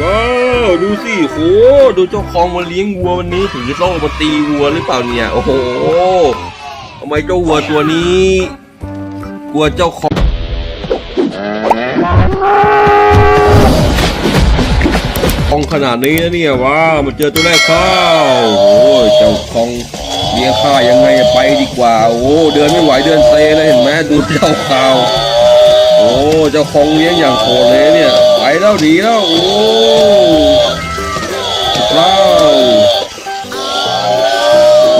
ว้าวดูสิโหดูเจ้าของมาเลี้ยงวัววันนี้ถึงจะต้องมาตีวัวหรือเปล่าเนี่ยโอ้โหทำไมเจ้าวัวตัวนี้กลัวเจ้าของของขนาดนี้นะเนี่ยว้ามันเจอตัวแรกเข้าโอ้ยเจ้าของเลี้ยงข้ายังไงไปดีกว่า โอ้เดินไม่ไหวเดินเซเลยเห็นไหมดูเจ้าข่าว เจ้าของเลี้ยงอย่างโหดเลยเนี่ย ไปแล้วดีแล้ว โอ้ว้าว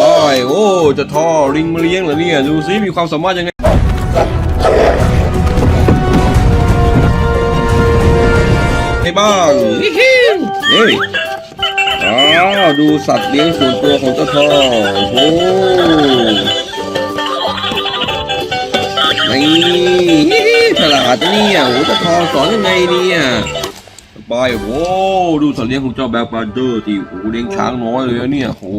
บายโอ้จะท่อลิงมาเลี้ยงเหรอเนี่ย ดูซิมีความสามารถยังไงไงบ้างเฮ้ยอ้าวดูสัตว์เลี้ยงส่วนตัวของเจ้าท่อโอ้โหนี่ ดนะเนี่ยโอ้จะพอสอนยังไงเนี่ยบายโอ้ดูสัตว์เลี้ยงของเจ้าแบล็คบันเดอร์ที่โอ้เลี้ยงช้างน้อยเลยนะเนี่ยโอ้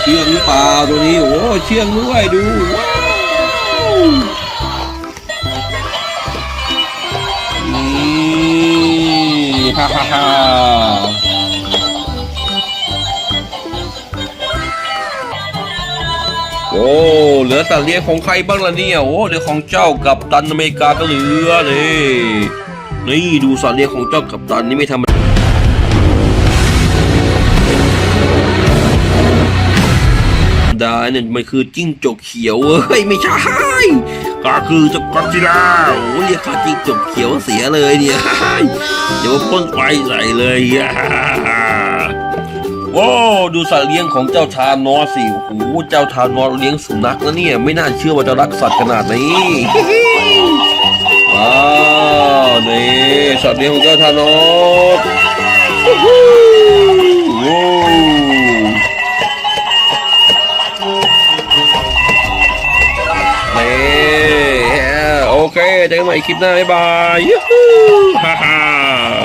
เชื่องหรือเปล่าตัวนี้โอ้เชื่องด้วยดูนี่ฮ่าฮ่าฮ่า โอ้เหลือสัตว์เลี้ยงของใครบ้างล่ะเนี่ยโอ้เหลือของเจ้ากับตันอเมริกาก็เหลือเลยนี่ดูสัตว์เลี้ยงของเจ้ากับตันนี่ไม่ธรรมดาเนี่ยมันคือจิ้งจกเขียวเฮ้ยไม่ใช่ก็คือจ้ากอซิลาโอ้เรียกข้าจิ้งจกเขียวเสียเลยเนี่ยเดี๋ยวพ่นไฟใส่เลยอะ โอ้ดูสัตว์เลี้ยงของเจ้าทานอสิโอ้โหเจ้าทานอเลี้ยงสุนัขนะเนี่ย ไม่น่าเชื่อว่าจะรักสัตว์ขนาดนี้ว้าวนี่สัตว์เลี้ยงของเจ้าทานอสวู้ฮู้โอ้นี่โอเคเจอกันใหม่คลิปหน้า บ๊ายบายยูฮูฮ่าฮ่า